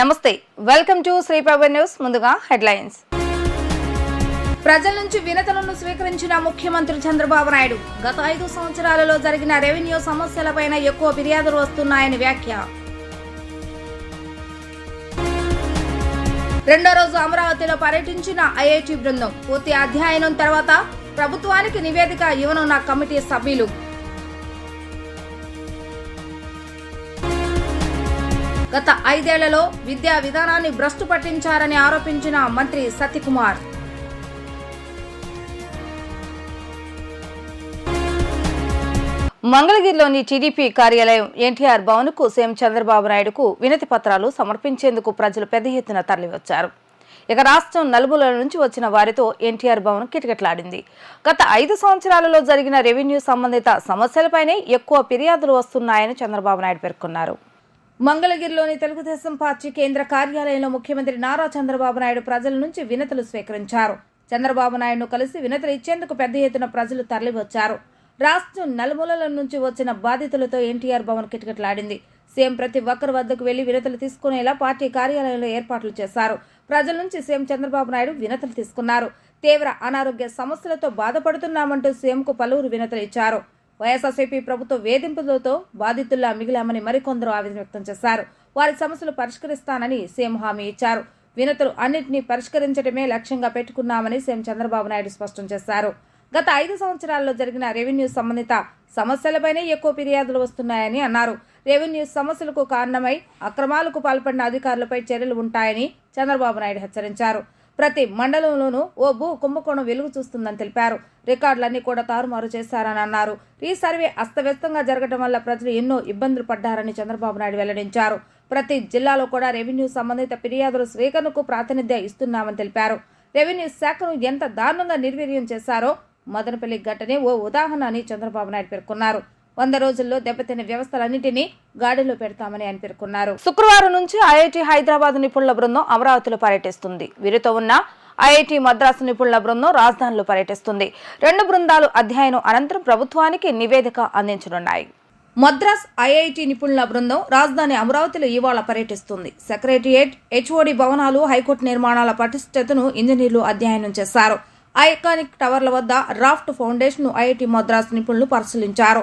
నమస్తే welcome to Sri news ముందుగా headlines. ప్రజల నుంచి వినతులను స్వీకరించిన ముఖ్యమంత్రి చంద్రబాబు నాయుడు గత ఐదు సంవత్సరాలలో జరిగిన రెవెన్యూ సమస్యలపైన ఎక్కువ ఫిర్యాదులు వస్తున్నాయని వ్యాఖ్య. రెండో రోజు అమరావతిలో పర్యటించిన ఐఐటి బృందం పూర్తి అధ్యయనం తర్వాత ప్రభుత్వానికి నివేదిక ఇవ్వనున్న కమిటీ సభ్యులు గత ఐదేళ్ళలో విద్యా విధానాన్ని భ్రష్టు పట్టించారని ఆరోపించిన మంత్రి సత్యకుమార్. మంగళగిరిలోని టీడీపీ కార్యాలయం ఎన్టీఆర్ భవన్కు సీఎం చంద్రబాబు నాయుడుకు వినతి పత్రాలు సమర్పించేందుకు ప్రజలు పెద్ద ఎత్తున తరలివచ్చారు. ఇక రాష్ట్రం నలుమూల నుంచి వచ్చిన వారితో ఎన్టీఆర్ భవన్ కిటకిటలాడింది. గత ఐదు సంవత్సరాలలో జరిగిన రెవెన్యూ సంబంధిత సమస్యలపైనే ఎక్కువ ఫిర్యాదులు వస్తున్నాయని చంద్రబాబు నాయుడు పేర్కొన్నారు. మంగళగిరిలోని తెలుగుదేశం పార్టీ కేంద్ర కార్యాలయంలో ముఖ్యమంత్రి నారా చంద్రబాబు నాయుడు ప్రజల నుంచి వినతులు స్వీకరించారు. చంద్రబాబు నాయుడును కలిసి వినతులు ఇచ్చేందుకు పెద్ద ఎత్తున ప్రజలు తరలివచ్చారు. రాష్ట్రం నలుమూలల నుంచి వచ్చిన బాధితులతో ఎన్టీఆర్ భవన్ కిటకిటలాడింది. సీఎం ప్రతి ఒక్కరి వద్దకు వెళ్ళి వినతులు తీసుకునేలా పార్టీ కార్యాలయంలో ఏర్పాట్లు చేశారు. ప్రజల నుంచి సీఎం చంద్రబాబు నాయుడు వినతులు తీసుకున్నారు. తీవ్ర అనారోగ్య సమస్యలతో బాధపడుతున్నామంటూ సీఎంకు పలువురు వినతులు ఇచ్చారు. వైఎస్ఆర్సీపీ ప్రభుత్వ వేధింపులతో బాధితుల్లా మిగిలామని మరికొందరు ఆవేదన వ్యక్తం చేశారు. వారి సమస్యలు పరిష్కరిస్తానని సీఎం హామీ ఇచ్చారు. వినతులు అన్నింటినీ పరిష్కరించడమే లక్ష్యంగా పెట్టుకున్నామని సీఎం చంద్రబాబు నాయుడు స్పష్టం చేశారు. గత ఐదు సంవత్సరాల్లో జరిగిన రెవెన్యూ సంబంధిత సమస్యలపైనే ఎక్కువ ఫిర్యాదులు వస్తున్నాయని అన్నారు. రెవెన్యూ సమస్యలకు కారణమై అక్రమాలకు పాల్పడిన అధికారులపై చర్యలు ఉంటాయని చంద్రబాబు నాయుడు హెచ్చరించారు. ప్రతి మండలంలోనూ ఓ భూ కుంభకోణం వెలుగు చూస్తుందని తెలిపారు. రికార్డులన్నీ కూడా తారుమారు చేశారని అన్నారు. ఈ సర్వే అస్తవ్యస్తంగా జరగడం వల్ల ప్రజలు ఎన్నో ఇబ్బందులు పడ్డారని చంద్రబాబు నాయుడు వెల్లడించారు. ప్రతి జిల్లాలో కూడా రెవెన్యూ సంబంధిత ఫిర్యాదుల స్వీకరణకు ప్రాతినిధ్యం ఇస్తున్నామని తెలిపారు. రెవెన్యూ శాఖను ఎంత దారుణంగా నిర్వీర్యం చేశారో మదనపల్లి ఘటనే ఓ ఉదాహరణ అని చంద్రబాబు నాయుడు పేర్కొన్నారు. వంద రోజుల్లో దెబ్బతిన్న వ్యవస్థలన్నింటినీ గాడిలో పెడతామని ఆయన పేర్కొన్నారు. శుక్రవారం నుంచి ఐఐటి హైదరాబాద్ నిపుణుల బృందం అమరావతిలో పర్యటిస్తుంది. వీరితో ఉన్న ఐఐటి మద్రాసు నిపుణుల బృందం రాజధానిలో పర్యటిస్తుంది. రెండు బృందాలు అధ్యయనం అనంతరం ప్రభుత్వానికి నివేదిక అందించనున్నాయి. మద్రాస్ ఐఐటి నిపుణుల బృందం రాజధాని అమరావతిలో ఇవాళ పర్యటిస్తుంది. సెక్రటరియేట్ హెచ్ఓడి భవనాలు హైకోర్టు నిర్మాణాల పటిష్టతను ఇంజనీర్లు అధ్యయనం చేశారు. ఐకానిక్ టవర్ల వద్ద రాఫ్ట్ ఫౌండేషన్ ఐఐటి మద్రాస్ నిపుణులు పరిశీలించారు.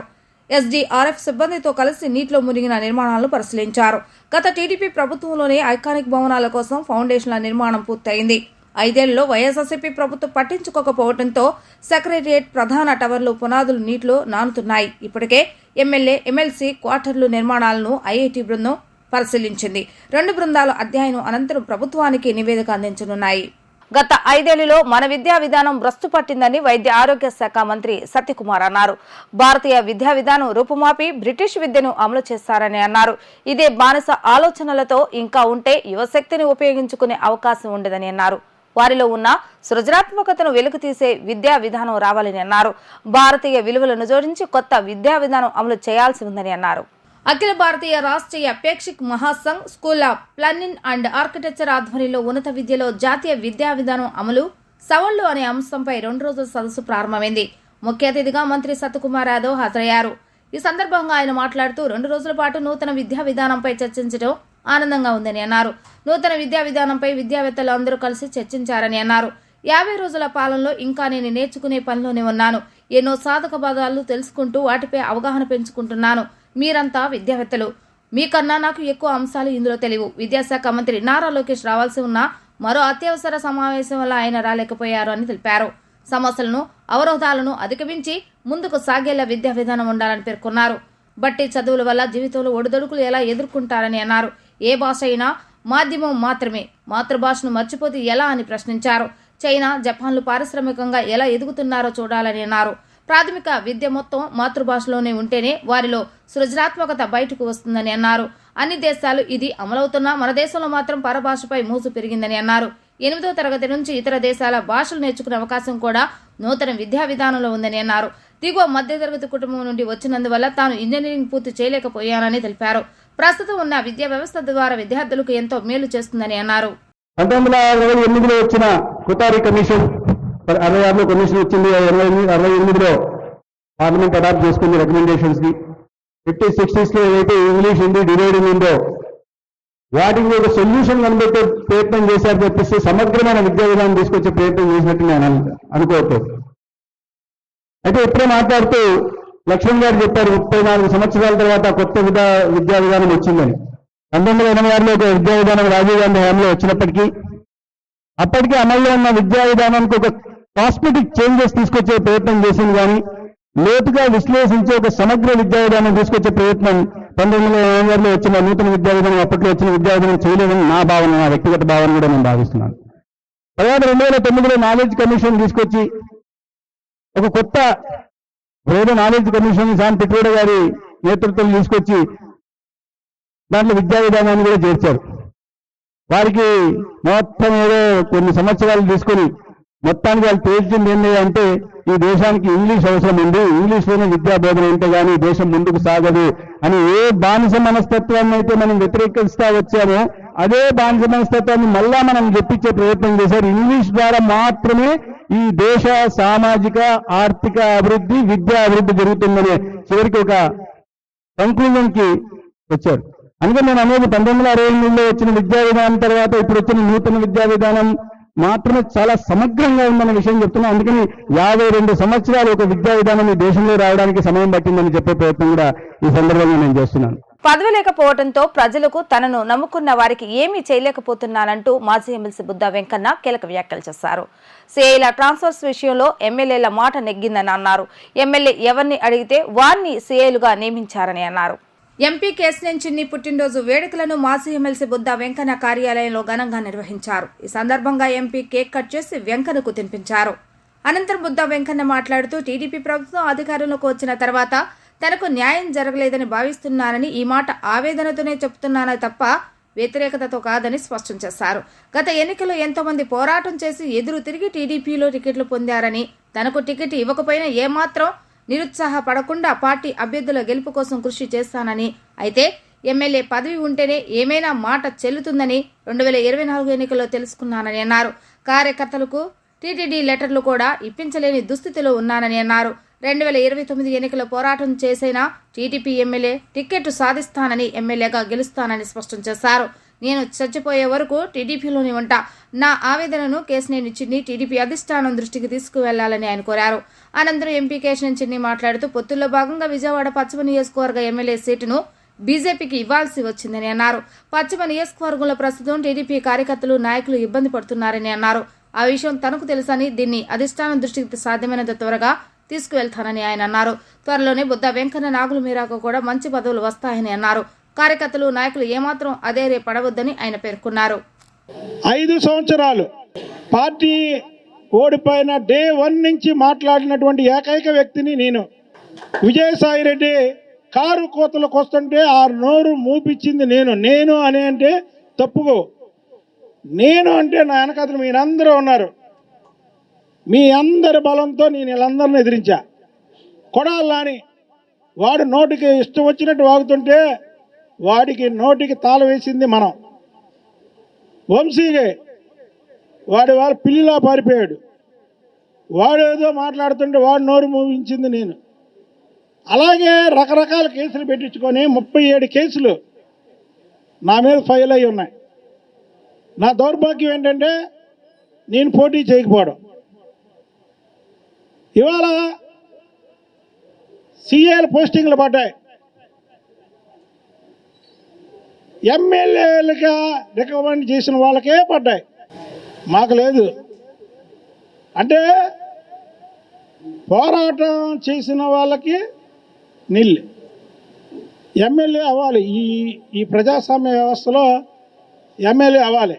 ఎస్డీఆర్ఎఫ్ సిబ్బందితో కలిసి నీటిలో మునిగిన నిర్మాణాలను పరిశీలించారు. గత టీడీపీ ప్రభుత్వంలోనే ఐకానిక్ భవనాల కోసం ఫౌండేషన్ల నిర్మాణం పూర్తయింది. ఐదేళ్ళలో వైఎస్ఆర్సీపీ ప్రభుత్వం పట్టించుకోకపోవడంతో సెక్రటరియేట్ ప్రధాన టవర్లు పునాదులు నీటిలో నానుతున్నాయి. ఇప్పటికే ఎమ్మెల్యే ఎమ్మెల్సీ క్వార్టర్లు నిర్మాణాలను ఐఐటి బృందం పరిశీలించింది. రెండు బృందాల అధ్యయనం అనంతరం ప్రభుత్వానికి నివేదిక అందించనున్నాయి. గత ఐదేళ్ళలో మన విద్యా విధానం భ్రస్తు పట్టిందని వైద్య ఆరోగ్య శాఖ మంత్రి సత్యకుమార్ అన్నారు. భారతీయ విద్యా విధానం రూపుమాపి బ్రిటిష్ విద్యను అమలు చేస్తారని అన్నారు. ఇదే బానిస ఆలోచనలతో ఇంకా ఉంటే యువశక్తిని ఉపయోగించుకునే అవకాశం ఉండదని అన్నారు. వారిలో ఉన్న సృజనాత్మకతను వెలుగు తీసే విద్యా విధానం రావాలని అన్నారు. భారతీయ విలువలను జోడించి కొత్త విద్యా విధానం అమలు చేయాల్సి ఉందని అన్నారు. Akhil Bharatiya Rashtriya Apekshik Mahasangh school of planning and architecture ఆధ్వర్యంలో ఉన్నత విద్యలో జాతీయ విద్యా విధానం అమలు సవాళ్ళు అనే అంశంపై రెండు రోజుల సదస్సు ప్రారంభమైంది. ముఖ్య అతిథిగా మంత్రి సత్కుమార్ యాదవ్ హాజరయ్యారు. ఈ సందర్భంగా ఆయన మాట్లాడుతూ రెండు రోజుల పాటు నూతన విద్యా విధానంపై చర్చించడం ఆనందంగా ఉందని అన్నారు. నూతన విద్యా విధానంపై విద్యావేత్తలు అందరూ కలిసి చర్చించారని అన్నారు. యాభై రోజుల పాలనలో ఇంకా నేను నేర్చుకునే పనిలోనే ఉన్నాను. ఎన్నో సాధక బాధాలు తెలుసుకుంటూ వాటిపై అవగాహన పెంచుకుంటున్నాను. మీరంతా విద్యావేత్తలు. మీకన్నా నాకు ఎక్కువ అంశాలు ఇందులో తెలియవు. విద్యాశాఖ మంత్రి నారా లోకేష్ రావాల్సి ఉన్న మరో అత్యవసర సమావేశం వల్ల ఆయన రాలేకపోయారు అని తెలిపారు. సమస్యలను అవరోధాలను అధిగమించి ముందుకు సాగేలా విద్యా విధానం ఉండాలని పేర్కొన్నారు. బట్టి చదువుల వల్ల జీవితంలో ఒడిదొడుకులు ఎలా ఎదుర్కొంటారని అన్నారు. ఏ భాష అయినా మాధ్యమం మాత్రమే. మాతృభాషను మర్చిపోతే ఎలా అని ప్రశ్నించారు. చైనా జపాన్లు పారిశ్రామికంగా ఎలా ఎదుగుతున్నారో చూడాలని అన్నారు. ప్రాథమిక విద్య మొత్తం మాతృభాషలోనే ఉంటేనే వారిలో సృజనాత్మకత బయటకు వస్తుందని అన్నారు. అన్ని దేశాలు ఇది అమలవుతున్నా మన దేశంలో మాత్రం పరభాషపై మూసు పెరిగిందని అన్నారు. ఎనిమిదో తరగతి నుంచి ఇతర దేశాల భాషలు నేర్చుకునే అవకాశం కూడా నూతన విద్యా విధానంలో ఉందని అన్నారు. దిగువ మధ్యతరగతి కుటుంబం నుండి వచ్చినందువల్ల తాను ఇంజనీరింగ్ పూర్తి చేయలేకపోయానని తెలిపారు. ప్రస్తుతం ఉన్న విద్యా వ్యవస్థ ద్వారా విద్యార్థులకు ఎంతో మేలు చేస్తుందని అన్నారు. పంతొమ్మిది వందల ఎనిమిదిలో వచ్చిన కుతారి కమిషన్ మరి అరవై ఆరులో కమిషన్ వచ్చింది ఇరవై ఎనిమిది అరవై ఎనిమిదిలో పార్లమెంట్ అడాప్ట్ చేసుకుంది రికమెండేషన్స్కి ఫిఫ్టీ సిక్స్టీస్లో ఏదైతే ఇంగ్లీష్ హిందీ డివైడింగ్ ఉందో వాటికి ఒక సొల్యూషన్ కనిపెట్టే ప్రయత్నం చేశారు తప్పిస్తే సమగ్రమైన విద్యా విధానం తీసుకొచ్చే ప్రయత్నం చేసినట్టు నేను అను- అనుకోవట్లేదు. అయితే ఇప్పుడే మాట్లాడుతూ లక్ష్మణ్ గారు చెప్పారు ముప్పై నాలుగు సంవత్సరాల తర్వాత కొత్త విధా విద్యా విధానం వచ్చిందని. పంతొమ్మిది వందల ఎనభై ఆరులో ఒక విద్యా విధానం రాజీవ్ గాంధీ హయాంలో వచ్చినప్పటికీ అప్పటికే అమల్లో ఉన్న విద్యా విధానానికి ఒక కాస్మెటిక్ చేంజెస్ తీసుకొచ్చే ప్రయత్నం చేసింది కానీ లోతుగా విశ్లేషించే ఒక సమగ్ర విద్యా విధానం తీసుకొచ్చే ప్రయత్నం పంతొమ్మిది వందల ఎనభై వచ్చిన నూతన విద్యా విధానం అప్పట్లో వచ్చిన విద్యా విధానం చేయలేదని నా భావన నా వ్యక్తిగత భావన కూడా నేను భావిస్తున్నాను. తర్వాత రెండు వేల తొమ్మిదిలో నాలెడ్జ్ కమిషన్ తీసుకొచ్చి ఒక కొత్త వేద నాలెడ్జ్ కమిషన్ శాన్ పిట్రోడ గారి నేతృత్వం తీసుకొచ్చి దాంట్లో విద్యా విధానాన్ని కూడా చేర్చారు. వారికి మొత్తం ఏదో కొన్ని సంవత్సరాలు తీసుకొని మొత్తానికి వాళ్ళు తేల్చింది ఏంటి అంటే ఈ దేశానికి ఇంగ్లీష్ అవసరం ఉంది ఇంగ్లీష్లోనే విద్యా బోధన ఉంటే కానీ దేశం ముందుకు సాగదు అని ఏ బానిస మనస్తత్వాన్ని అయితే మనం వ్యతిరేకిస్తా వచ్చామో అదే బానిస మనస్తత్వాన్ని మళ్ళా మనం చెప్పించే ప్రయత్నం చేశారు ఇంగ్లీష్ ద్వారా మాత్రమే ఈ దేశ సామాజిక ఆర్థిక అభివృద్ధి విద్యా అభివృద్ధి జరుగుతుందనే చివరికి ఒక కంక్లూజన్కి వచ్చారు. అందుకే నేను అనేది పంతొమ్మిది వందల అరవై ఎనిమిదిలో వచ్చిన విద్యా విధానం తర్వాత ఇప్పుడు వచ్చిన నూతన విద్యా విధానం మాత్రమే చాలా సమగ్రంగా ఉందన్న విషయం చెప్తున్నాం. అందుకని యాభై రెండు సంవత్సరాలు ఒక విద్యా విధానం ఈ దేశంలో రావడానికి సమయం పట్టిందని చెప్పే ప్రయత్నం కూడా ఈ సందర్భంగా నేను చేస్తున్నాను. పదవి లేకపోవడంతో ప్రజలకు తనను నమ్ముకున్న వారికి ఏమీ చేయలేకపోతున్నానంటూ మాజీ ఎమ్మెల్సీ బుద్ధ వెంకన్న కీలక వ్యాఖ్యలు చేశారు. సిఐల ట్రాన్స్ఫర్స్ విషయంలో ఎమ్మెల్యేల మాట నెగ్గిందని అన్నారు. ఎమ్మెల్యే ఎవరిని అడిగితే వారిని సిఐలుగా నియమించారని అన్నారు. ఎంపీ కేసినేని చిన్ని పుట్టినరోజు వేడుకలను మాజీ ఎమ్మెల్సీ బుద్ధా వెంకన్న కార్యాలయంలో ఘనంగా నిర్వహించారు. ఈ సందర్భంగా ఎంపీ కేక్ కట్ చేసి వెంకన్నకు తినిపించారు. అనంతరం బుద్ధా వెంకన్న మాట్లాడుతూ టీడీపీ ప్రభుత్వం అధికారంలోకి వచ్చిన తర్వాత తనకు న్యాయం జరగలేదని భావిస్తున్నానని ఈ మాట ఆవేదనతోనే చెప్తున్నానే తప్ప వ్యతిరేకతతో కాదని స్పష్టం చేశారు. గత ఎన్నికల్లో ఎంతోమంది పోరాటం చేసి ఎదురు తిరిగి టీడీపీలో టికెట్లు పొందారని తనకు టికెట్ ఇవ్వకపోయినా ఏమాత్రం నిరుత్సాహపడకుండా పార్టీ అభ్యర్థుల గెలుపు కోసం కృషి చేస్తానని. అయితే ఎమ్మెల్యే పదవి ఉంటేనే ఏమైనా మాట చెల్లుతుందని రెండు వేల ఇరవై నాలుగు ఎన్నికల్లో తెలుసుకున్నానని అన్నారు. కార్యకర్తలకు టీటీడీ లెటర్లు కూడా ఇప్పించలేని దుస్థితిలో ఉన్నానని అన్నారు. రెండు వేల ఇరవై తొమ్మిది ఎన్నికల పోరాటం చేసైనా టీడీపీ ఎమ్మెల్యే టికెట్ సాధిస్తానని ఎమ్మెల్యేగా గెలుస్తానని స్పష్టం చేశారు. నేను చచ్చిపోయే వరకు టీడీపీలోనే ఉంటా. నా ఆవేదనను కేసునేని చిన్ని టీడీపీ అధిష్టానం దృష్టికి తీసుకువెళ్ళాలని ఆయన కోరారు. అనంతరం ఎంపీ కేసినేని చిన్ని మాట్లాడుతూ పొత్తుల్లో భాగంగా విజయవాడ పశ్చిమ నియోజకవర్గ ఎమ్మెల్యే సీటును బీజేపీకి ఇవ్వాల్సి వచ్చిందని అన్నారు. పశ్చిమ నియోజకవర్గంలో ప్రస్తుతం టీడీపీ కార్యకర్తలు నాయకులు ఇబ్బంది పడుతున్నారని అన్నారు. ఆ విషయం తనకు తెలుసని దీన్ని అధిష్టానం దృష్టికి సాధ్యమైనంత త్వరగా తీసుకువెళ్తానని ఆయన అన్నారు. త్వరలోనే బుద్ధ వెంకన్న నాగుల మీరాకు కూడా మంచి పదవులు వస్తాయని అన్నారు. కార్యకర్తలు నాయకులు ఏమాత్రం అదేరే పడవద్దని ఆయన పేర్కొన్నారు. ఐదు సంవత్సరాలు పార్టీ ఓడిపోయిన డే వన్ నుంచి మాట్లాడినటువంటి ఏకైక వ్యక్తిని నేను. విజయసాయి రెడ్డి కారు కోతలకు వస్తుంటే ఆ నోరు మూపించింది నేను. నేను అని అంటే తప్పుకో. నేను అంటే నా వెనకతలు మీరందరూ ఉన్నారు. మీ అందరి బలంతో నేను వీళ్ళందరిని ఎదిరించా. కొడాలని వాడు నోటికి ఇష్టం వచ్చినట్టు వాగుతుంటే వాడికి నోటికి తాళ వేసింది మనం. వంశీగే వాడి వాళ్ళ పిల్లిలా పారిపోయాడు. వాడు ఏదో మాట్లాడుతుంటే వాడు నోరు మూవించింది నేను. అలాగే రకరకాల కేసులు పెట్టించుకొని ముప్పై ఏడు కేసులు నా మీద ఫైల్ అయి ఉన్నాయి. నా దౌర్భాగ్యం ఏంటంటే నేను పోటీ చేయకపోవడం. ఇవాళ సీఏల పోస్టింగ్లు పడ్డాయి. ఎమ్మెల్యేలుగా రికమెండ్ చేసిన వాళ్ళకే పడ్డాయి. మాకు లేదు. అంటే పోరాటం చేసిన వాళ్ళకి నిల్. ఎమ్మెల్యే అవ్వాలి. ఈ ఈ ప్రజాస్వామ్య వ్యవస్థలో ఎమ్మెల్యే అవ్వాలి.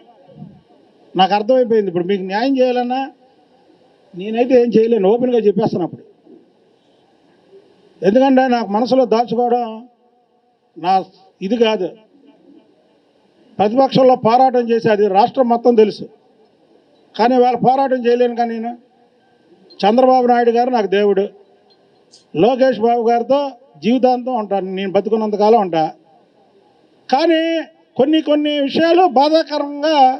నాకు అర్థమైపోయింది ఇప్పుడు. మీకు న్యాయం చేయాలన్నా నేనైతే ఏం చేయలేను. ఓపెన్గా చెప్పేస్తాను అప్పుడు. ఎందుకంటే నాకు మనసులో దాచుకోవడం నా ఇది కాదు. ప్రతిపక్షంలో పోరాటం చేసి అది రాష్ట్రం మొత్తం తెలుసు. కానీ వాళ్ళ పోరాటం చేయలేను కానీ నేను. చంద్రబాబు నాయుడు గారు నాకు దేవుడు. లోకేష్ బాబు గారితో జీవితాంతం ఉంటాను నేను బతుకున్నంతకాలం ఉంటా. కానీ కొన్ని కొన్ని విషయాలు బాధాకరంగా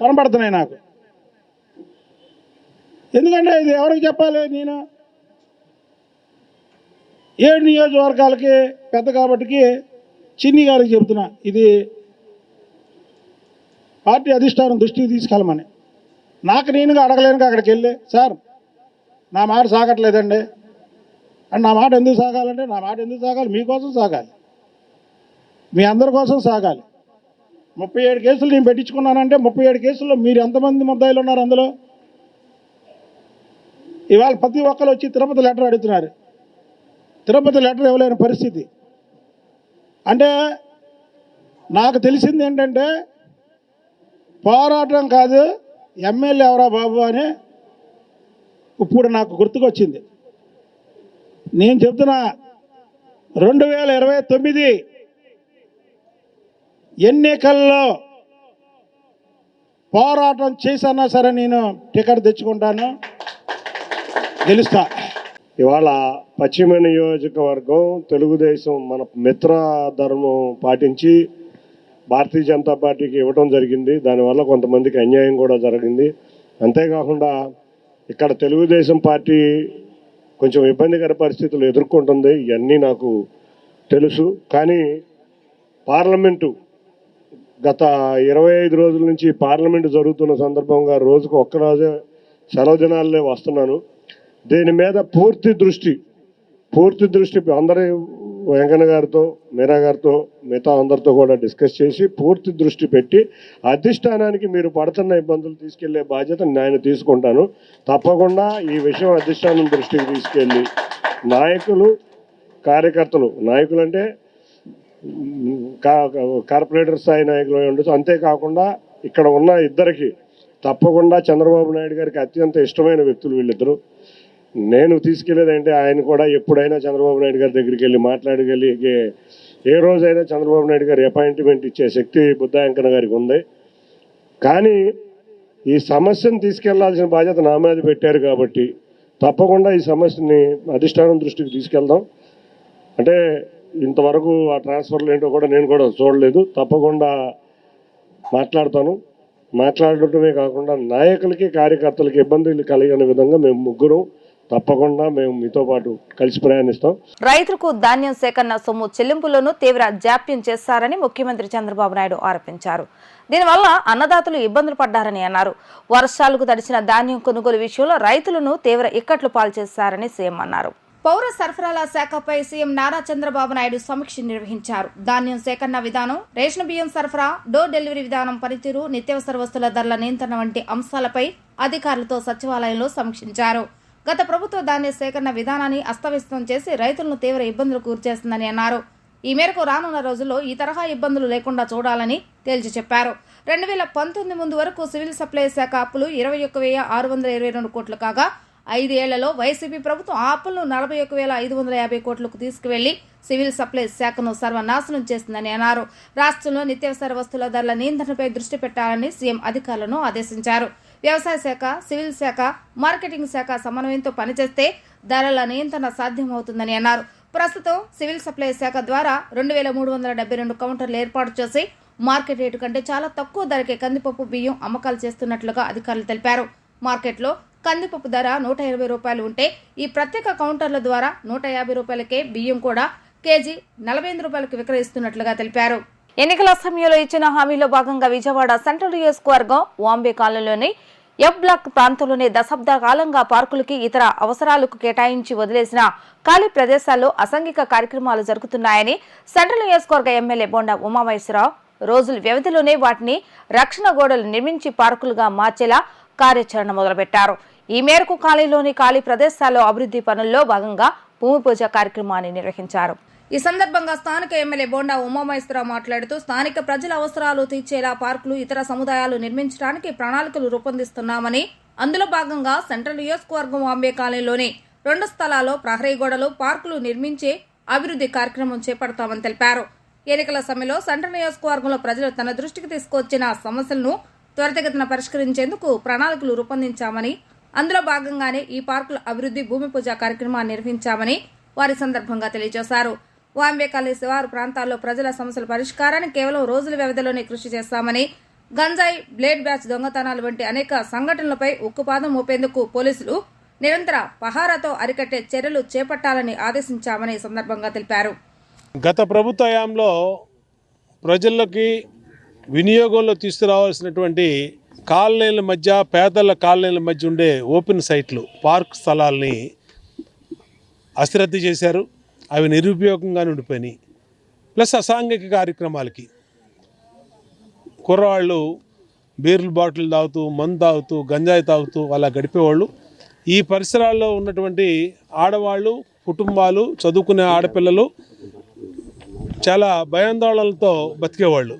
కనబడుతున్నాయి నాకు. ఎందుకంటే ఇది ఎవరికి చెప్పాలి నేను? ఏడు నియోజకవర్గాలకి పెద్ద కాబట్టికి చిన్ని గారికి చెబుతున్నా ఇది పార్టీ అధిష్టానం దృష్టికి తీసుకెళ్ళమని. నాకు నేనుగా అడగలేనుగా అక్కడికి వెళ్ళి సార్ నా మాట సాగట్లేదండి. అండ్ నా మాట ఎందుకు సాగాలంటే నా మాట ఎందుకు సాగాలి? మీకోసం సాగాలి. మీ అందరి కోసం సాగాలి. ముప్పై ఏడు కేసులు నేను పెట్టించుకున్నానంటే ముప్పై ఏడు కేసుల్లో మీరు ఎంతమంది ముద్దాయిలు ఉన్నారు అందులో? ఇవాళ ప్రతి ఒక్కరు వచ్చి తిరుపతి లెటర్ అడుగుతున్నారు. తిరుపతి లెటర్ ఇవ్వలేని పరిస్థితి. అంటే నాకు తెలిసింది ఏంటంటే పోరాటం కాదు ఎమ్మెల్యే ఎవరా బాబు అని ఇప్పుడు నాకు గుర్తుకొచ్చింది. నేను చెప్తున్నా రెండు వేల ఇరవై తొమ్మిది ఎన్నికల్లో పోరాటం చేసన్నా సరే నేను టికెట్ తెచ్చుకుంటాను గెలుస్తా. ఇవాళ పశ్చిమ నియోజకవర్గం తెలుగుదేశం మన మిత్ర ధర్మం పాటించి భారతీయ జనతా పార్టీకి ఇవ్వడం జరిగింది. దానివల్ల కొంతమందికి అన్యాయం కూడా జరిగింది. అంతేకాకుండా ఇక్కడ తెలుగుదేశం పార్టీ కొంచెం ఇబ్బందికర పరిస్థితులు ఎదుర్కొంటుంది. ఇవన్నీ నాకు తెలుసు. కానీ పార్లమెంటు గత ఇరవై ఐదు రోజుల నుంచి పార్లమెంటు జరుగుతున్న సందర్భంగా రోజుకు ఒక్కరోజే సెలవు దినాలనే వస్తున్నాను. దీని మీద పూర్తి దృష్టి పూర్తి దృష్టి అందరి వెంకన్న గారితో మీరా గారితో మిగతా అందరితో కూడా డిస్కస్ చేసి పూర్తి దృష్టి పెట్టి అధిష్టానానికి మీరు పడుతున్న ఇబ్బందులు తీసుకెళ్ళే బాధ్యత నేను తీసుకుంటాను. తప్పకుండా ఈ విషయం అధిష్టానం దృష్టికి తీసుకెళ్ళి నాయకులు కార్యకర్తలు నాయకులు అంటే కా- కార్పొరేటర్ స్థాయి నాయకులు ఉండొచ్చు. అంతేకాకుండా ఇక్కడ ఉన్న ఇద్దరికి తప్పకుండా చంద్రబాబు నాయుడు గారికి అత్యంత ఇష్టమైన వ్యక్తులు వీళ్ళిద్దరూ. నేను తీసుకెళ్ళేదంటే ఆయన కూడా ఎప్పుడైనా చంద్రబాబు నాయుడు గారి దగ్గరికి వెళ్ళి మాట్లాడగలిగే ఏ రోజైనా చంద్రబాబు నాయుడు గారి అపాయింట్మెంట్ ఇచ్చే శక్తి బుద్ధాంకన గారికి ఉంది. కానీ ఈ సమస్యను తీసుకెళ్ళాల్సిన బాధ్యత నా మీద పెట్టారు కాబట్టి తప్పకుండా ఈ సమస్యని అధిష్టానం దృష్టికి తీసుకెళ్దాం. అంటే ఇంతవరకు ఆ ట్రాన్స్ఫర్లు ఏంటో కూడా నేను కూడా చూడలేదు. తప్పకుండా మాట్లాడతాను. మాట్లాడటమే కాకుండా నాయకులకి కార్యకర్తలకి ఇబ్బందులు కలిగిన విధంగా మేము ముగ్గురం తప్పకుండా మేము మీతో పాటు కలిసి ప్రయాణిస్తాం. రైతులకు ధాన్యం సేకరణ సొమ్ము చెల్లింపులను తీవ్ర జాప్యం చేశారని ముఖ్యమంత్రి చంద్రబాబు నాయుడు ఆరోపించారు. దీనివల్ల అన్నదాతలు ఇబ్బందులు పడ్డారని అన్నారు. వర్షాలకు తడిచిన ధాన్యం కొనుగోలు విషయంలో రైతులను తీవ్ర ఇక్కట్లు పాల్చేశారని సీఎం అన్నారు. పౌర సరఫరాల శాఖపై సీఎం నారా చంద్రబాబు నాయుడు సమీక్ష నిర్వహించారు. ధాన్యం సేకరణ విధానం రేషన్ బియ్యం సరఫరా డోర్ డెలివరీ విధానం పనితీరు నిత్యావసర వస్తువుల ధరల నియంత్రణ వంటి అంశాలపై అధికారులతో సచివాలయంలో సమీక్షించారు. గత ప్రభుత్వ ధాన్య సేకరణ విధానాన్ని అస్తవ్యస్తం చేసి రైతులను తీవ్ర ఇబ్బందులకు గురిచేస్తుందని అన్నారు. ఈ మేరకు రానున్న రోజుల్లో ఈ తరహా ఇబ్బందులు లేకుండా చూడాలని తేల్చి చెప్పారు. రెండు వేల పంతొమ్మిది ముందు వరకు సివిల్ సప్లై శాఖ అప్పులు ఇరవై ఒక్క వెయ్యి ఆరు వందల ఇరవై రెండు కోట్లు కాగా ఐదేళ్ళలో వైసీపీ ప్రభుత్వం ఆ అప్పులను నలభై ఒక్క వేల ఐదు వందల యాభై కోట్లకు తీసుకువెళ్ళి సివిల్ సప్లై శాఖను సర్వనాశనం చేసిందని అన్నారు. రాష్ట్రంలో నిత్యావసర వస్తువుల ధరల నియంత్రణపై దృష్టి పెట్టాలని సీఎం అధికారులను ఆదేశించారు. వ్యవసాయ శాఖ సివిల్ శాఖ మార్కెటింగ్ శాఖ సమన్వయంతో పనిచేస్తే ధరల నియంత్రణ సాధ్యమవుతుందని అన్నారు. ప్రస్తుతం సివిల్ సప్లై శాఖ ద్వారా రెండు వేల మూడు వందల డెబ్బై రెండు కౌంటర్లు ఏర్పాటు చేసి మార్కెట్ రేటు కంటే చాలా తక్కువ ధరకే కందిపప్పు బియ్యం అమ్మకాలు చేస్తున్నట్లుగా అధికారులు తెలిపారు. మార్కెట్లో కందిపప్పు ధర నూట ఇరవై రూపాయలు ఉంటే ఈ ప్రత్యేక కౌంటర్ల ద్వారా నూట యాభై రూపాయలకే బియ్యం కూడా కేజీ నలభై ఎనిమిది రూపాయలకు విక్రయిస్తున్నట్లుగా తెలిపారు. ఎన్నికల సమయంలో ఇచ్చిన హామీలో భాగంగా విజయవాడ సెంట్రల్ నియోజకవర్గం వాంబే కాలనీలోని ఎఫ్ బ్లాక్ ప్రాంతంలోని దశాబ్ద కాలంగా పార్కులకి ఇతర అవసరాలకు కేటాయించి వదిలేసిన ఖాళీ ప్రదేశాల్లో అసంఘిక కార్యక్రమాలు జరుగుతున్నాయని సెంట్రల్ నియోజకవర్గ ఎమ్మెల్యే బొండా ఉమామహేశ్వరరావు రోజుల వ్యవధిలోనే వాటిని రక్షణ గోడలు నిర్మించి పార్కులుగా మార్చేలా కార్యాచరణ మొదలుపెట్టారు. ఈ మేరకు ఖాళీలోని ఖాళీ ప్రదేశాల్లో అభివృద్ధి పనుల్లో భాగంగా భూమి పూజ కార్యక్రమాన్ని నిర్వహించారు. ఈ సందర్భంగా స్థానిక ఎమ్మెల్యే బోండా ఉమామహేశ్వరరావు మాట్లాడుతూ స్థానిక ప్రజల అవసరాలు తీర్చేలా పార్కులు ఇతర సముదాయాలు నిర్మించడానికి ప్రణాళికలు రూపొందిస్తున్నామని అందులో భాగంగా సెంట్రల్ నియోజకవర్గం వాంబే కాలనీలోని రెండు స్థలాల్లో ప్రహరీ గోడలు పార్కులు నిర్మించే అభివృద్ధి కార్యక్రమం చేపడతామని తెలిపారు. ఎన్నికల సమయంలో సెంట్రల్ నియోజకవర్గంలో ప్రజలు తన దృష్టికి తీసుకొచ్చిన సమస్యలను త్వరితగతిన పరిష్కరించేందుకు ప్రణాళికలు రూపొందించామని అందులో భాగంగానే ఈ పార్కుల అభివృద్ధి భూమి పూజ కార్యక్రమాన్ని నిర్వహించామని వారి సందర్భంగా తెలియజేశారు. వాంబేకాలి శివారు ప్రాంతాల్లో ప్రజల సమస్యల పరిష్కారానికి కేవలం రోజుల వ్యవధిలోనే కృషి చేస్తామని గంజాయి బ్లేడ్ బ్యాచ్ దొంగతనాలు వంటి అనేక సంఘటనలపై ఉక్కుపాదం మోపేందుకు పోలీసులు నిరంతర పహారాతో అరికట్టే చర్యలు చేపట్టాలని ఆదేశించామని సందర్భంగా తెలిపారు. గత ప్రభుత్వ హయాంలో ప్రజలకి వినియోగంలో తీసుకురావాల్సినటువంటి కాలనీల మధ్య పేదల కాలనీల మధ్య ఉండే ఓపెన్ సైట్లు పార్క్ స్థలాల్ని అశ్రద్ధ చేశారు. అవి నిరుపయోగంగా ఉండిపోయినాయి. ప్లస్ అసాంఘిక కార్యక్రమాలకి. కుర్రవాళ్ళు బీర్లు బాటిల్ తాగుతూ మందు తాగుతూ గంజాయి తాగుతూ అలా గడిపేవాళ్ళు. ఈ పరిసరాల్లో ఉన్నటువంటి ఆడవాళ్ళు కుటుంబాలు చదువుకునే ఆడపిల్లలు చాలా భయాందోళనలతో బతికేవాళ్ళు.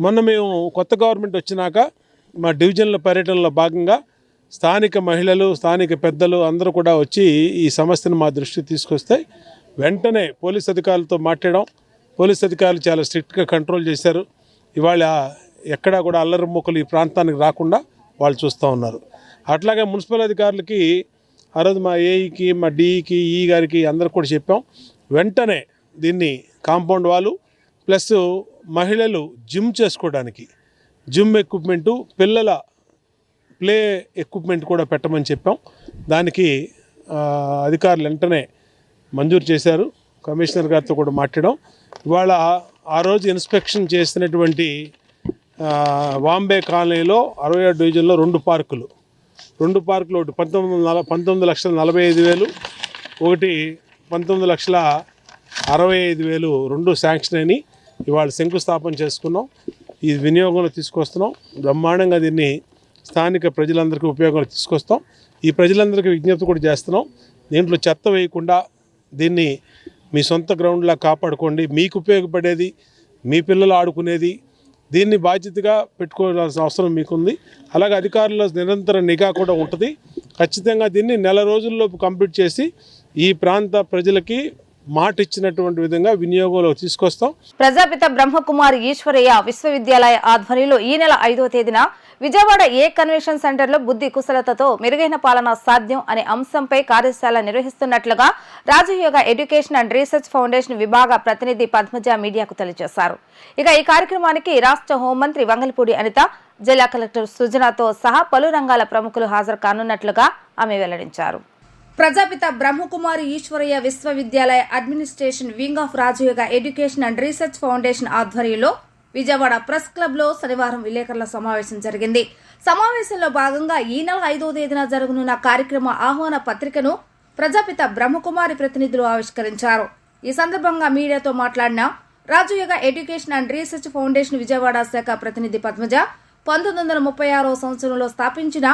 మొన్న మేము కొత్త గవర్నమెంట్ వచ్చినాక మా డివిజన్ల పర్యటనలో భాగంగా స్థానిక మహిళలు స్థానిక పెద్దలు అందరూ కూడా వచ్చి ఈ సమస్యను మా దృష్టికి తీసుకొస్తే వెంటనే పోలీస్ అధికారులతో మాట్లాడడం పోలీస్ అధికారులు చాలా స్ట్రిక్ట్గా కంట్రోల్ చేశారు. ఇవాళ ఎక్కడా కూడా అల్లరి మొక్కలు ఈ ప్రాంతానికి రాకుండా వాళ్ళు చూస్తూ ఉన్నారు. అట్లాగే మున్సిపల్ అధికారులకి ఆ రోజు మా ఏఈకి మా డిఈకి ఈ గారికి అందరికి కూడా చెప్పాం. వెంటనే దీన్ని కాంపౌండ్ వాళ్ళు ప్లస్ మహిళలు జిమ్ చేసుకోవడానికి జిమ్ ఎక్విప్మెంటు పిల్లల ప్లే ఎక్విప్మెంట్ కూడా పెట్టమని చెప్పాం. దానికి అధికారులు వెంటనే మంజూరు చేశారు. కమిషనర్ గారితో కూడా మాట్లాడడం ఇవాళ ఆ రోజు ఇన్స్పెక్షన్ చేసినటువంటి బాంబే వాంబే కాలనీలో అరవై ఏడు డివిజన్లో రెండు పార్కులు. రెండు పార్కులు ఒకటి పంతొమ్మిది వందల నల పంతొమ్మిది లక్షల నలభై ఐదు వేలు ఒకటి పంతొమ్మిది లక్షల అరవై ఐదు వేలు రెండు శాంక్షన్ అయినాయి. ఇవాళ శంకుస్థాపన చేసుకున్నాం. ఈ వినియోగంలో తీసుకొస్తున్నాం. బ్రహ్మాండంగా దీన్ని స్థానిక ప్రజలందరికీ ఉపయోగంలో తీసుకొస్తాం. ఈ ప్రజలందరికీ విజ్ఞప్తి కూడా చేస్తున్నాం. దీంట్లో చెత్త వేయకుండా దీన్ని మీ సొంత గ్రౌండ్లా కాపాడుకోండి. మీకు ఉపయోగపడేది మీ పిల్లలు ఆడుకునేది. దీన్ని బాధ్యతగా పెట్టుకోవాల్సిన అవసరం మీకుంది. అలాగే అధికారుల నిరంతర నిఘా కూడా ఉంటుంది. ఖచ్చితంగా దీన్ని నెల రోజుల్లోపు కంప్లీట్ చేసి ఈ ప్రాంత ప్రజలకి మాట ఇచ్చినటువంటి విధంగా వినియోగంలో తీసుకొస్తాం. ప్రజాపిత బ్రహ్మకుమారి ఈశ్వరయ్య విశ్వవిద్యాలయ ఆధ్వర్యంలో ఈ నెల ఐదో తేదీన విజయవాడ ఏ కన్వెన్షన్ సెంటర్లో బుద్ధి కుశలతతో మెరుగైన పాలన సాధ్యం అనే అంశంపై కార్యశాల నిర్వహిస్తున్నట్లుగా రాజయోగ ఎడ్యుకేషన్ అండ్ రీసెర్చ్ ఫౌండేషన్ విభాగ ప్రతినిధి పద్మజ మీడియాకు తెలియజేశారు. ఇక ఈ కార్యక్రమానికి రాష్ట్ర హోంమంత్రి వంగలపూడి అనిత జిల్లా కలెక్టర్ సుజనాతో సహా పలు రంగాల ప్రముఖులు హాజరు కానున్నట్లుగా ఆమె వెల్లడించారు. Prajapita Brahmakumari Ishwariya Vishwavidyalaya administration wing of Rajyoga education and research foundation ఆధ్వర్యంలో విజయవాడ ప్రెస్ క్లబ్లో శనివారం విలేకరుల సమావేశం జరిగింది. సమావేశంలో భాగంగా ఈ నెల ఐదో తేదీన జరగనున్న కార్యక్రమ ఆహ్వాన పత్రికను ప్రజాపిత బ్రహ్మకుమారి ప్రతినిధులు ఆవిష్కరించారు. ఈ సందర్భంగా మీడియాతో మాట్లాడిన Rajyoga education and research foundation Vijayawada శాఖ ప్రతినిధి పద్మజ పంతొమ్మిది వందల ముప్పై ఆరో సంవత్సరంలో స్థాపించిన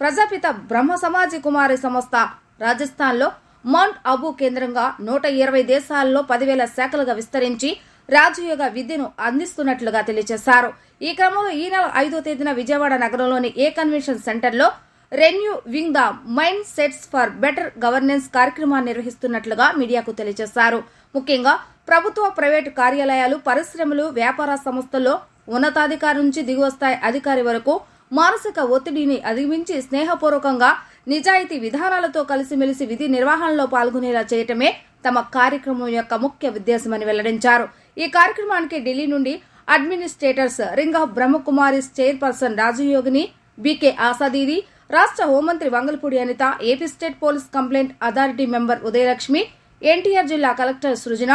ప్రజాపిత బ్రహ్మ సమాజ కుమారి సంస్థ రాజస్థాన్లో మౌంట్ అబు కేంద్రంగా నూట ఇరవై దేశాల్లో పదివేల శాఖలుగా విస్తరించి రాజయోగ విద్యను అందిస్తున్నట్లుగా తెలియజేశారు. ఈ క్రమంలో ఈ నెల ఐదో తేదీన విజయవాడ నగరంలోని ఏ కన్వెన్షన్ సెంటర్లో renewing the mind sets for better governance కార్యక్రమాన్ని నిర్వహిస్తున్నట్లుగా మీడియాకు తెలియజేశారు. ముఖ్యంగా ప్రభుత్వ ప్రైవేటు కార్యాలయాలు పరిశ్రమలు వ్యాపార సంస్థల్లో ఉన్నతాధికారి నుంచి దిగువస్థాయి అధికారి వరకు మానసిక ఒత్తిడిని అధిగమించి స్నేహపూర్వకంగా నిజాయితీ విధానాలతో కలిసిమెలిసి విధి నిర్వహణలో పాల్గొనేలా చేయటమే తమ కార్యక్రమం యొక్క ముఖ్య ఉద్దేశమని వెల్లడించారు. ఈ కార్యక్రమానికి ఢిల్లీ నుండి administrators ring of Brahmakumaris chairperson Rajayogini BK Asha Didi రాష్ట్ర హోంమంత్రి Vangalapudi Anitha AP state police complaint authority member Udayalakshmi NTR జిల్లా collector Srijana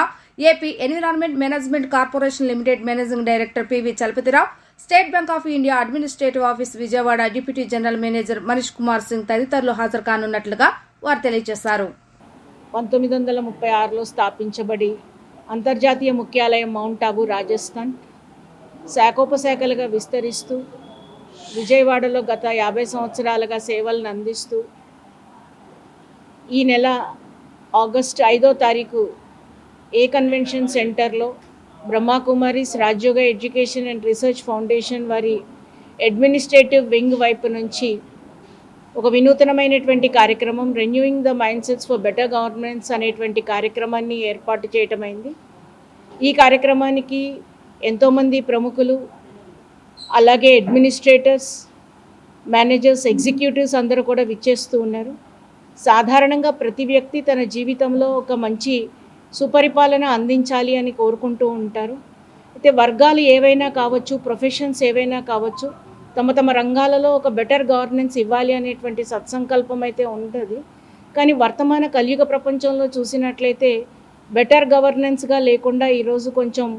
AP environment management corporation limited managing director PV Chalapathirao state bank of India administrative office Vijayawada deputy general manager Manish Kumar Singh తదితరులు హాజరు కానున్నట్లుగా వారు తెలియజేశారు. పంతొమ్మిది వందల ముప్పై ఆరులో స్థాపించబడి అంతర్జాతీయ ముఖ్యాలయం మౌంట్ ఆబు రాజస్థాన్. శాఖోపశాఖలుగా విస్తరిస్తూ విజయవాడలో గత యాభై సంవత్సరాలుగా సేవలను అందిస్తూ ఈ నెల ఆగస్ట్ ఐదో తారీఖు ఏ కన్వెన్షన్ సెంటర్లో Brahmakumaris Rajyoga education and research foundation వారి అడ్మినిస్ట్రేటివ్ వింగ్ వైపు నుంచి ఒక వినూతనమైనటువంటి కార్యక్రమం renewing the mind sets for better governance అనేటువంటి కార్యక్రమాన్ని ఏర్పాటు చేయటమైంది. ఈ కార్యక్రమానికి ఎంతోమంది ప్రముఖులు అలాగే అడ్మినిస్ట్రేటర్స్ మేనేజర్స్ ఎగ్జిక్యూటివ్స్ అందరూ కూడా విచ్చేస్తూ ఉన్నారు. సాధారణంగా ప్రతి వ్యక్తి తన జీవితంలో ఒక మంచి సుపరిపాలన అందించాలి అని కోరుకుంటూ ఉంటారు. అయితే వర్గాలు ఏవైనా కావచ్చు ప్రొఫెషన్స్ ఏవైనా కావచ్చు తమ తమ రంగాలలో ఒక బెటర్ గవర్నెన్స్ ఇవ్వాలి అనేటువంటి సత్సంకల్పం అయితే ఉంటుంది. కానీ వర్తమాన కలియుగ ప్రపంచంలో చూసినట్లయితే బెటర్ గవర్నెన్స్గా లేకుండా ఈరోజు కొంచెం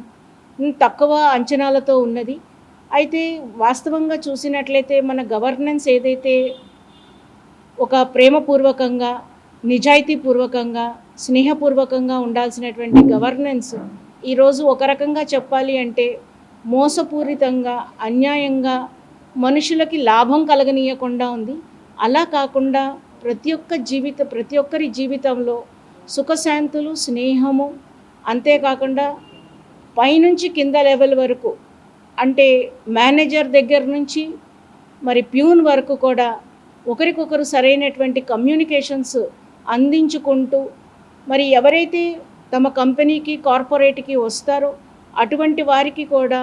తక్కువ అంచనాలతో ఉన్నది. అయితే వాస్తవంగా చూసినట్లయితే మన గవర్నెన్స్ ఏదైతే ఒక ప్రేమపూర్వకంగా నిజాయితీపూర్వకంగా స్నేహపూర్వకంగా ఉండాల్సినటువంటి గవర్నెన్స్ ఈరోజు ఒక రకంగా చెప్పాలి అంటే మోసపూరితంగా అన్యాయంగా మనుషులకి లాభం కలగనీయకుండా ఉంది. అలా కాకుండా ప్రతి ఒక్క జీవిత ప్రతి ఒక్కరి జీవితంలో సుఖశాంతులు స్నేహము అంతేకాకుండా పైనుంచి కింద లెవెల్ వరకు అంటే మేనేజర్ దగ్గర నుంచి మరి ప్యూన్ వరకు కూడా ఒకరికొకరు సరైనటువంటి కమ్యూనికేషన్స్ అందించుకుంటూ మరి ఎవరైతే తమ కంపెనీకి కార్పొరేట్కి వస్తారో అటువంటి వారికి కూడా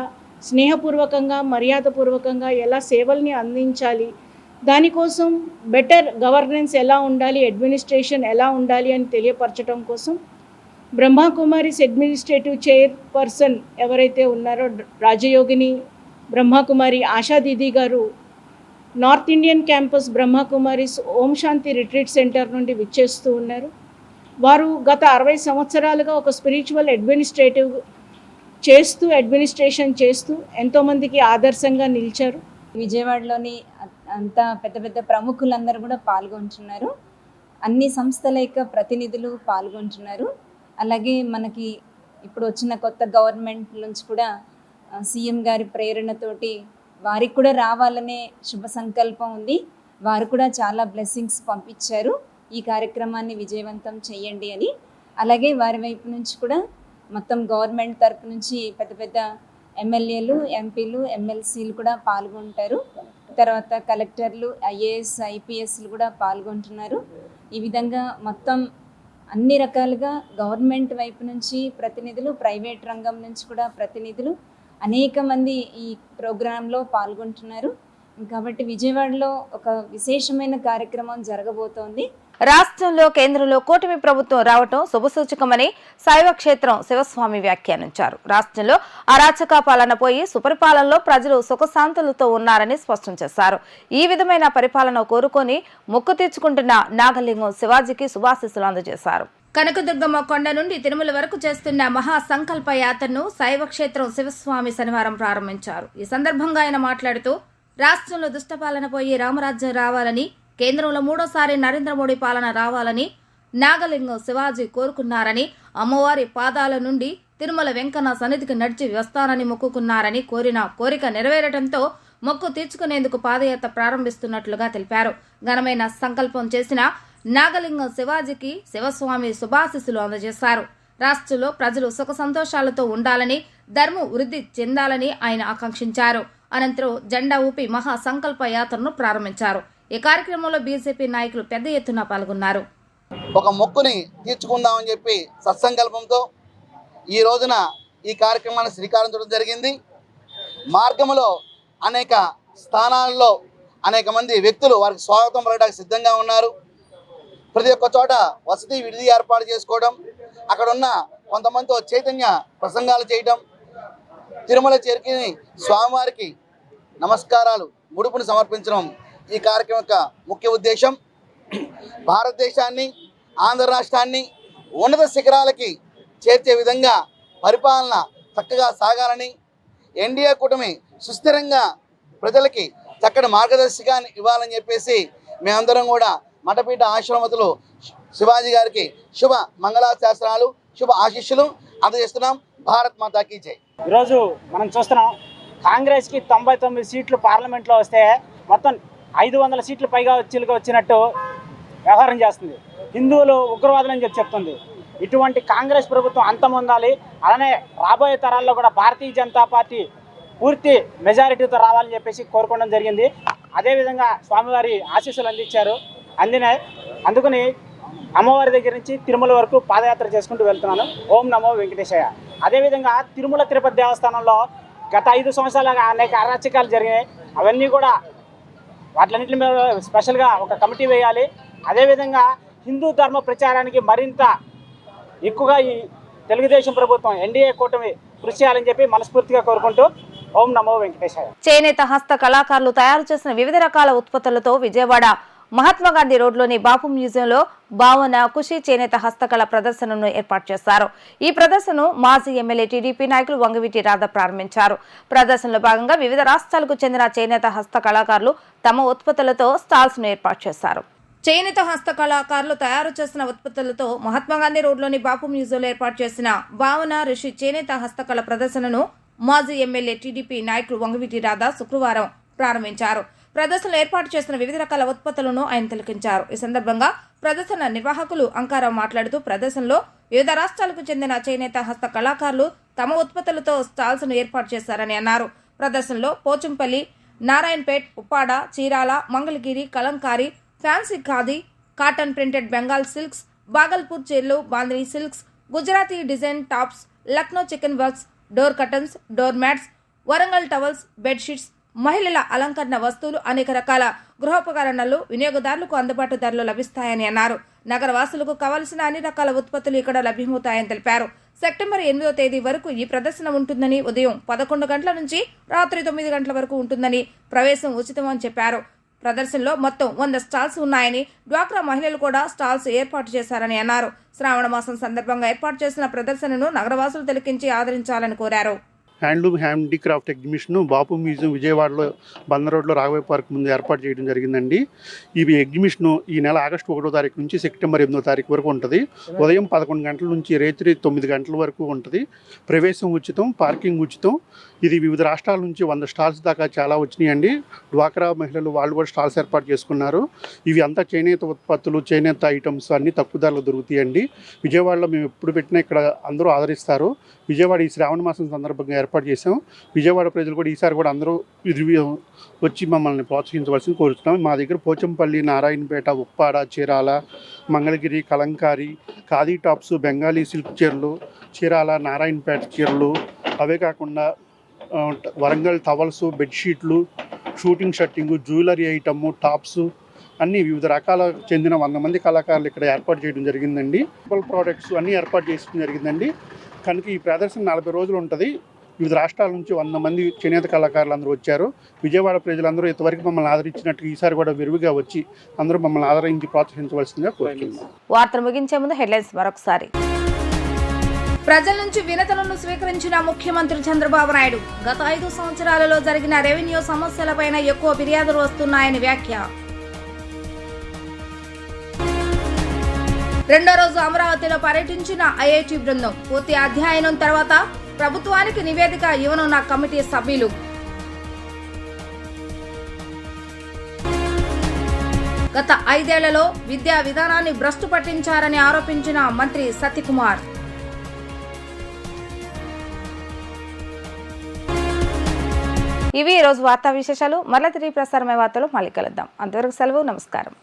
స్నేహపూర్వకంగా మర్యాదపూర్వకంగా ఎలా సేవల్ని అందించాలి? దానికోసం బెటర్ గవర్నెన్స్ ఎలా ఉండాలి? అడ్మినిస్ట్రేషన్ ఎలా ఉండాలి అని తెలియపరచడం కోసం బ్రహ్మకుమారిస్ అడ్మినిస్ట్రేటివ్ చైర్పర్సన్ ఎవరైతే ఉన్నారో రాజయోగిని బ్రహ్మకుమారి ఆశా దీదీ గారు north Indian campus Brahmakumaris Om Shanti retreat centre నుండి విచ్చేస్తూ ఉన్నారు. వారు గత అరవై సంవత్సరాలుగా ఒక స్పిరిచువల్ అడ్మినిస్ట్రేటివ్ చేస్తూ అడ్మినిస్ట్రేషన్ చేస్తూ ఎంతోమందికి ఆదర్శంగా నిలిచారు. విజయవాడలోని అంత పెద్ద పెద్ద ప్రముఖులందరూ కూడా పాల్గొంటున్నారు. అన్ని సంస్థల యొక్క ప్రతినిధులు పాల్గొంటున్నారు. అలాగే మనకి ఇప్పుడు వచ్చిన కొత్త గవర్నమెంట్ నుంచి కూడా సీఎం గారి ప్రేరణతోటి వారికి కూడా రావాలనే శుభ సంకల్పం ఉంది. వారు కూడా చాలా బ్లెస్సింగ్స్ పంపించారు. ఈ కార్యక్రమాన్ని విజయవంతం చేయండి అని. అలాగే వారి వైపు నుంచి కూడా మొత్తం గవర్నమెంట్ తరపు నుంచి పెద్ద పెద్ద ఎమ్మెల్యేలు ఎంపీలు ఎమ్మెల్సీలు కూడా పాల్గొంటారు. తర్వాత కలెక్టర్లు ఐఏఎస్ ఐపీఎస్లు కూడా పాల్గొంటున్నారు. ఈ విధంగా మొత్తం అన్ని రకాలుగా గవర్నమెంట్ వైపు నుంచి ప్రతినిధులు ప్రైవేట్ రంగం నుంచి కూడా ప్రతినిధులు అనేక మంది ఈ ప్రోగ్రాంలో పాల్గొంటున్నారు. కాబట్టి విజయవాడలో ఒక విశేషమైన కార్యక్రమం జరగబోతోంది. రాష్ట్రంలో కేంద్రంలో కూటమి ప్రభుత్వం రావటం శుభసూచకమని శైవ క్షేత్రం శివస్వామి వ్యాఖ్యానించారు. రాష్ట్రంలో అరాచక పాలన పోయి సుపరిపాలనలో ప్రజలు సుఖశాంతులతో ఉన్నారని స్పష్టం చేశారు. ఈ విధమైన పరిపాలన కోరుకొని మొక్కు తీర్చుకుంటున్న నాగలింగం శివాజీకి శుభాశీస్సులు అందజేశారు. కనకదుర్గమ్మ కొండ నుండి తిరుమల వరకు చేస్తున్న మహా సంకల్ప యాత్రను శైవ క్షేత్రం శివస్వామి శనివారం ప్రారంభించారు. ఈ సందర్భంగా ఆయన మాట్లాడుతూ రాష్ట్రంలో దుష్టపాలన పోయి రామరాజ్యం రావాలని కేంద్రంలో మూడోసారి నరేంద్ర మోడీ పాలన రావాలని నాగలింగం శివాజీ కోరుకున్నారని అమ్మవారి పాదాల నుండి తిరుమల వెంకన్న సన్నిధికి నడిచి వస్తానని మొక్కుకున్నారని కోరిన కోరిక నెరవేరడంతో మొక్కు తీర్చుకునేందుకు పాదయాత్ర ప్రారంభిస్తున్నట్లుగా తెలిపారు. ఘనమైన సంకల్పం చేసిన నాగలింగం శివాజీకి శివస్వామి శుభాశిస్సులు అందజేశారు. రాష్ట్రంలో ప్రజలు సుఖ సంతోషాలతో ఉండాలని ధర్మం వృద్ధి చెందాలని ఆయన ఆకాంక్షించారు. అనంతరం జెండా ఊపి మహా సంకల్ప యాత్రను ప్రారంభించారు. ఈ కార్యక్రమంలో బీజేపీ నాయకులు పెద్ద ఎత్తున పాల్గొన్నారు. ఒక మొక్కుని తీర్చుకుందామని చెప్పి సత్సంకల్పంతో ఈ రోజున ఈ కార్యక్రమాన్ని శ్రీకారం చుట్టడం జరిగింది. మార్గంలో అనేక స్థానాల్లో అనేక మంది వ్యక్తులు వారికి స్వాగతం పడడానికి సిద్ధంగా ఉన్నారు. ప్రతి ఒక్క చోట వసతి విడిది ఏర్పాటు చేసుకోవడం అక్కడ ఉన్న కొంతమందితో చైతన్య ప్రసంగాలు చేయడం తిరుమల చేరికి స్వామివారికి నమస్కారాలు ముడుపుని సమర్పించడం ఈ కార్యక్రమం యొక్క ముఖ్య ఉద్దేశం భారతదేశాన్ని ఆంధ్ర రాష్ట్రాన్ని ఉన్నత శిఖరాలకి చేర్చే విధంగా పరిపాలన చక్కగా సాగాలని ఎన్డీఏ కూటమి సుస్థిరంగా ప్రజలకి చక్కటి మార్గదర్శకాన్ని ఇవ్వాలని చెప్పేసి మేమందరం కూడా మఠపీఠ ఆశ్రమతులు శివాజీ గారికి శుభ మంగళాశాస్త్రాలు శుభ ఆశీస్సులు అందజేస్తున్నాం. భారత్ మాతాకి జై. ఈరోజు మనం చూస్తున్నాం కాంగ్రెస్కి తొంభై తొమ్మిది సీట్లు పార్లమెంట్లో వస్తే మొత్తం ఐదు వందల సీట్లు పైగా వచ్చేలుగా వచ్చినట్టు వ్యవహారం చేస్తుంది. హిందువులు ఉగ్రవాదులు అని చెప్పి చెప్తుంది. ఇటువంటి కాంగ్రెస్ ప్రభుత్వం అంతమొందాలి అలానే రాబోయే తరాల్లో కూడా భారతీయ జనతా పార్టీ పూర్తి మెజారిటీతో రావాలని చెప్పేసి కోరుకోవడం జరిగింది. అదేవిధంగా స్వామివారి ఆశీస్సులు అందించారు. అందినాయి అందుకని అమ్మవారి దగ్గర నుంచి తిరుమల వరకు పాదయాత్ర చేసుకుంటూ వెళ్తున్నాను. ఓం నమో వెంకటేశయ్య. అదేవిధంగా తిరుమల తిరుపతి దేవస్థానంలో గత ఐదు సంవత్సరాలుగా అనేక అరాచకాలు జరిగాయి అవన్నీ కూడా వాటిలన్నింటి మీద స్పెషల్గా ఒక కమిటీ వేయాలి. అదేవిధంగా హిందూ ధర్మ ప్రచారానికి మరింత ఎక్కువగా ఈ తెలుగుదేశం ప్రభుత్వం ఎన్డీఏ కూటమి కృషి చేయాలని చెప్పి మనస్ఫూర్తిగా కోరుకుంటూ ఓం నమో వెంకటేశాయ. చేనేత హస్త కళాకారులు తయారు చేసిన వివిధ రకాల ఉత్పత్తులతో విజయవాడ మహాత్మాగాంధీ రోడ్లోని బాపు మ్యూజియంలో భావన కుషి చేనేత హస్తకళ ప్రదర్శనను ఏర్పాటు చేశారు. ఈ ప్రదర్శనను మాజీ ఎమ్మెల్యే టీడీపీ నాయకులు వంగవీటి రాధ ప్రారంభించారు. ప్రదర్శనలో భాగంగా వివిధ రాష్ట్రాలకు చెందిన చేనేత హస్త కళాకారులు తమ ఉత్పత్తులతో స్టాల్స్ను ఏర్పాటు చేశారు. చేనేత హస్త కళాకారులు తయారు చేసిన ఉత్పత్తులతో మహాత్మా గాంధీ రోడ్లోని బాపు మ్యూజియంలో ఏర్పాటు చేసిన భావన ఋషి చేనేత హస్తకళ ప్రదర్శనను మాజీ ఎమ్మెల్యే టీడీపీ నాయకులు వంగవీటి రాధా శుక్రవారం ప్రారంభించారు. ప్రదర్శనలు ఏర్పాటు చేసిన వివిధ రకాల ఉత్పత్తులను ఆయన తిలకించారు. ఈ సందర్భంగా ప్రదర్శన నిర్వాహకులు అంకారావు మాట్లాడుతూ ప్రదర్శనలో వివిధ రాష్ట్రాలకు చెందిన చేనేత హస్త కళాకారులు తమ ఉత్పత్తులతో స్టాల్స్ను ఏర్పాటు చేశారని అన్నారు. ప్రదర్శనలో Pochampally Narayanpet Uppada Chirala Mangalagiri Kalamkari fancy khadi cotton printed Bengal silks Bhagalpur చీరలు బాంద్రీ silks Gujarati design tops Lucknow chikan works door curtains door mats Warangal towels bedsheets మహిళల అలంకరణ వస్తువులు అనేక రకాల గృహోపకరణలు వినియోగదారులకు అందుబాటు ధరలు లభిస్తాయని అన్నారు. నగరవాసులకు కావలసిన అన్ని రకాల ఉత్పత్తులు ఇక్కడ లభ్యమవుతాయని తెలిపారు. సెప్టెంబర్ ఎనిమిదో తేదీ వరకు ఈ ప్రదర్శన ఉంటుందని ఉదయం పదకొండు గంటల నుంచి రాత్రి తొమ్మిది గంటల వరకు ఉంటుందని ప్రవేశం ఉచితమని చెప్పారు. ప్రదర్శనలో మొత్తం వంద స్టాల్స్ ఉన్నాయని డ్వాక్రా మహిళలు కూడా స్టాల్స్ ఏర్పాటు చేశారని అన్నారు. శ్రావణ మాసం సందర్భంగా ఏర్పాటు చేసిన ప్రదర్శనను నగరవాసులు తిలకించి ఆదరించాలని కోరారు. Handloom handicraft exhibition Bapu museum విజయవాడలో బంద రోడ్లో రాఘవయ్య పార్క్ ముందు ఏర్పాటు చేయడం జరిగిందండి. ఈ ఎగ్జిబిషన్ ఈ నెల ఆగస్టు ఒకటో తారీఖు నుంచి సెప్టెంబర్ ఎనిమిదో తారీఖు వరకు ఉంటుంది. ఉదయం పదకొండు గంటల నుంచి రాత్రి తొమ్మిది గంటల వరకు ఉంటుంది. ప్రవేశం ఉచితం పార్కింగ్ ఉచితం. ఇది వివిధ రాష్ట్రాల నుంచి వంద స్టాల్స్ దాకా చాలా వచ్చినాయండి. డ్వాక్రా మహిళలు వాళ్ళు కూడా స్టాల్స్ ఏర్పాటు చేసుకున్నారు. ఇవి అంతా చేనేత ఉత్పత్తులు చేనేత ఐటమ్స్ అన్నీ తక్కువ ధరలో దొరుకుతాయండి. విజయవాడలో మేము ఎప్పుడు పెట్టినా ఇక్కడ అందరూ ఆదరిస్తారు. విజయవాడ ఈ శ్రావణ మాసం సందర్భంగా ఏర్పాటు ఏర్పాటు చేసాం విజయవాడ ప్రజలు కూడా ఈసారి కూడా అందరూ వచ్చి మమ్మల్ని ప్రోత్సహించవలసింది కోరుతున్నాం మా దగ్గర పోచంపల్లి నారాయణపేట ఉప్పాడ చీరాల మంగళగిరి కలంకారి ఖాదీ టాప్స్ బెంగాలీ సిల్క్ చీరలు చీరాల నారాయణపేట చీరలు అవే కాకుండా వరంగల్ టవల్స్ బెడ్షీట్లు shooting shirting jewellery item tops అన్ని వివిధ రకాల చెందిన వంద మంది కళాకారులు ఇక్కడ ఏర్పాటు చేయడం జరిగిందండి. ప్రోడక్ట్స్ అన్నీ ఏర్పాటు చేయడం జరిగిందండి. కనుక ఈ ప్రదర్శన నలభై రోజులు ఉంటుంది. వివిధ రాష్ట్రాల నుంచి వంద మంది చేనేత కళాకారులు అందరూ వచ్చారు. విజయవాడ ప్రజలందరూ ఇంతవరకు మమ్మల్ని ఆదరించినట్టు ఈసారి కూడా విరివిగా వచ్చి అందరూ మమ్మల్ని ఆదరించి ప్రోత్సహించవలసిందిగా కోరుతున్నాం వార్తలు ముగించే ముందు హెడ్లైన్స్ మరొకసారి. ప్రజల నుంచి వినతులను స్వీకరించిన ముఖ్యమంత్రి చంద్రబాబు నాయుడు గత ఐదు సంవత్సరాలలో జరిగిన రెవెన్యూ సమస్యలపైన ఎక్కువ ఫిర్యాదులు వస్తున్నాయని వ్యాఖ్య. రెండో రోజు అమరావతిలో పర్యటించిన ఐఐటి బృందం పూర్తి అధ్యయనం తర్వాత ప్రభుత్వానికి నివేదిక ఇవ్వనున్న కమిటీ సభ్యులు. గత ఐదేళ్ళలో విద్యా విధానాన్ని భ్రష్టు పట్టించారని ఆరోపించిన మంత్రి సత్యకుమార్. ఇవి ఈరోజు రోజు వార్తా విశేషాలు. మరల తిరిగి ప్రసారమయ్యే వార్తలు మళ్ళీ కలుద్దాం. అంతవరకు సెలవు నమస్కారం.